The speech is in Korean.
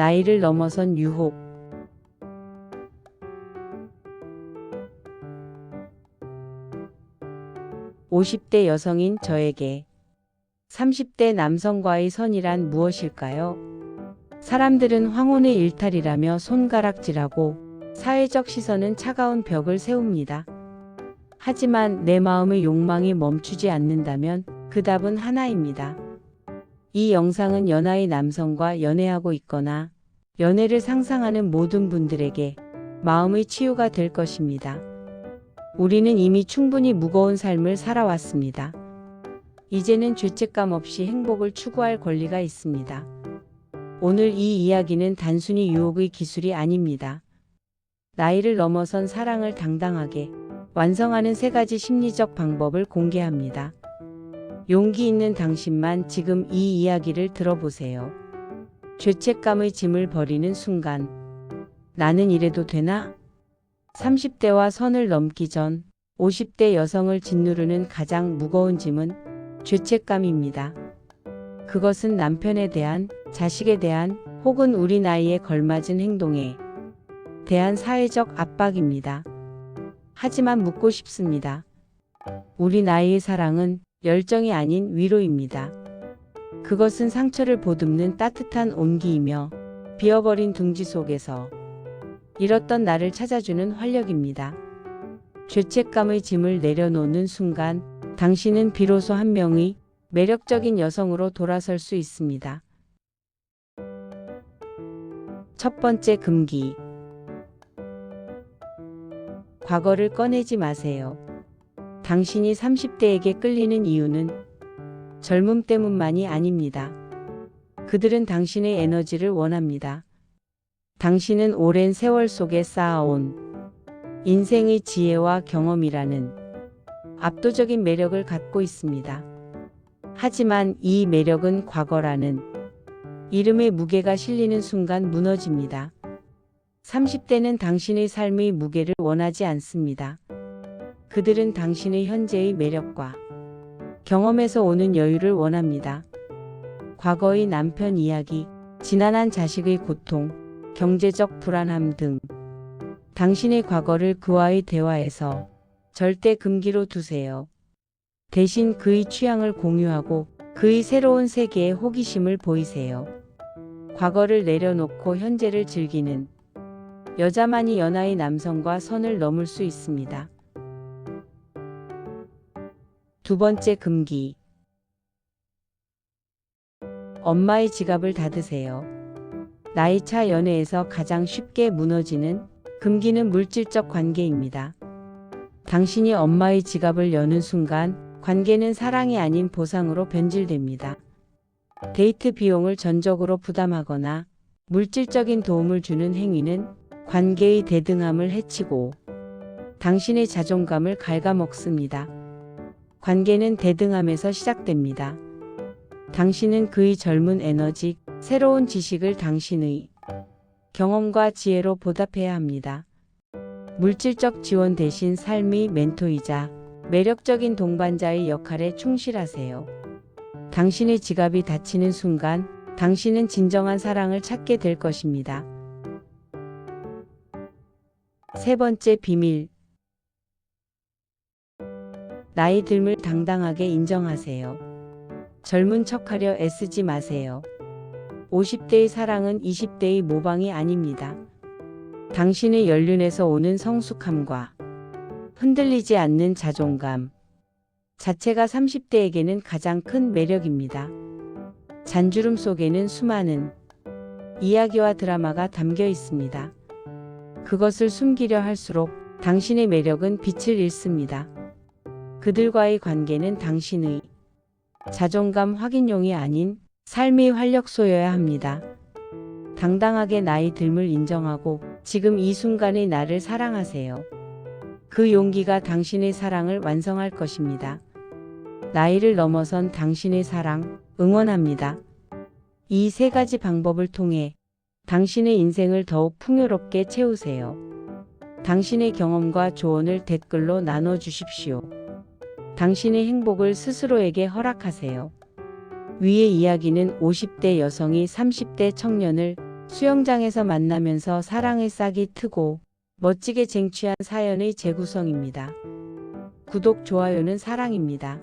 나이를 넘어선 유혹. (50대) 여성인 저에게 (30대) 남성과의 선이란 무엇일까요? 사람들은 황혼의 일탈이라며 손가락질하고 사회적 시선은 차가운 벽을 세웁니다. 하지만 내 마음의 욕망이 멈추지 않는다면 그 답은 하나입니다. 이 영상은 연하의 남성과 연애하고 있거나 연애를 상상하는 모든 분들에게 마음의 치유가 될 것입니다. 우리는 이미 충분히 무거운 삶을 살아왔습니다. 이제는 죄책감 없이 행복을 추구할 권리가 있습니다. 오늘 이 이야기는 단순히 유혹의 기술이 아닙니다. 나이를 넘어선 사랑을 당당하게 완성하는 세 가지 심리적 방법을 공개합니다. 용기 있는 당신만 지금 이 이야기를 들어보세요. 죄책감의 짐을 버리는 순간. 나는 이래도 되나? 30대와 선을 넘기 전 50대 여성을 짓누르는 가장 무거운 짐은 죄책감입니다. 그것은 남편에 대한, 자식에 대한, 혹은 우리 나이에 걸맞은 행동에 대한 사회적 압박입니다. 하지만 묻고 싶습니다. 우리 나이의 사랑은 열정이 아닌 위로입니다. 그것은 상처를 보듬는 따뜻한 온기이며 비어버린 둥지 속에서 잃었던 나를 찾아주는 활력입니다. 죄책감의 짐을 내려놓는 순간 당신은 비로소 한 명의 매력적인 여성으로 돌아설 수 있습니다. 첫 번째 금기. 과거를 꺼내지 마세요. 당신이 30대에게 끌리는 이유는 젊음 때문만이 아닙니다. 그들은 당신의 에너지를 원합니다. 당신은 오랜 세월 속에 쌓아온 인생의 지혜와 경험이라는 압도적인 매력을 갖고 있습니다. 하지만 이 매력은 과거라는 이름의 무게가 실리는 순간 무너집니다. 30대는 당신의 삶의 무게를 원하지 않습니다. 그들은 당신의 현재의 매력과 경험에서 오는 여유를 원합니다. 과거의 남편 이야기, 지난한 자식의 고통, 경제적 불안함 등 당신의 과거를 그와의 대화에서 절대 금기로 두세요. 대신 그의 취향을 공유하고 그의 새로운 세계에 호기심을 보이세요. 과거를 내려놓고 현재를 즐기는 여자만이 연하의 남성과 선을 넘을 수 있습니다. 두 번째 금기. 엄마의 지갑을 닫으세요. 나이차 연애에서 가장 쉽게 무너지는 금기는 물질적 관계입니다. 당신이 엄마의 지갑을 여는 순간 관계는 사랑이 아닌 보상으로 변질됩니다. 데이트 비용을 전적으로 부담하거나 물질적인 도움을 주는 행위는 관계의 대등함을 해치고 당신의 자존감을 갉아먹습니다. 관계는 대등함에서 시작됩니다. 당신은 그의 젊은 에너지, 새로운 지식을 당신의 경험과 지혜로 보답해야 합니다. 물질적 지원 대신 삶의 멘토이자 매력적인 동반자의 역할에 충실하세요. 당신의 지갑이 닫히는 순간 당신은 진정한 사랑을 찾게 될 것입니다. 세 번째 비밀. 나이 듦을 당당하게 인정하세요. 젊은 척하려 애쓰지 마세요. 50대의 사랑은 20대의 모방이 아닙니다. 당신의 연륜에서 오는 성숙함과 흔들리지 않는 자존감 자체가 30대에게는 가장 큰 매력입니다. 잔주름 속에는 수많은 이야기와 드라마가 담겨 있습니다. 그것을 숨기려 할수록 당신의 매력은 빛을 잃습니다. 그들과의 관계는 당신의 자존감 확인용이 아닌 삶의 활력소여야 합니다. 당당하게 나이 듦을 인정하고 지금 이 순간의 나를 사랑하세요. 그 용기가 당신의 사랑을 완성할 것입니다. 나이를 넘어선 당신의 사랑 응원합니다. 이 세 가지 방법을 통해 당신의 인생을 더욱 풍요롭게 채우세요. 당신의 경험과 조언을 댓글로 나눠 주십시오. 당신의 행복을 스스로에게 허락하세요. 위의 이야기는 50대 여성이 30대 청년을 수영장에서 만나면서 사랑의 싹이 트고 멋지게 쟁취한 사연의 재구성입니다. 구독, 좋아요는 사랑입니다.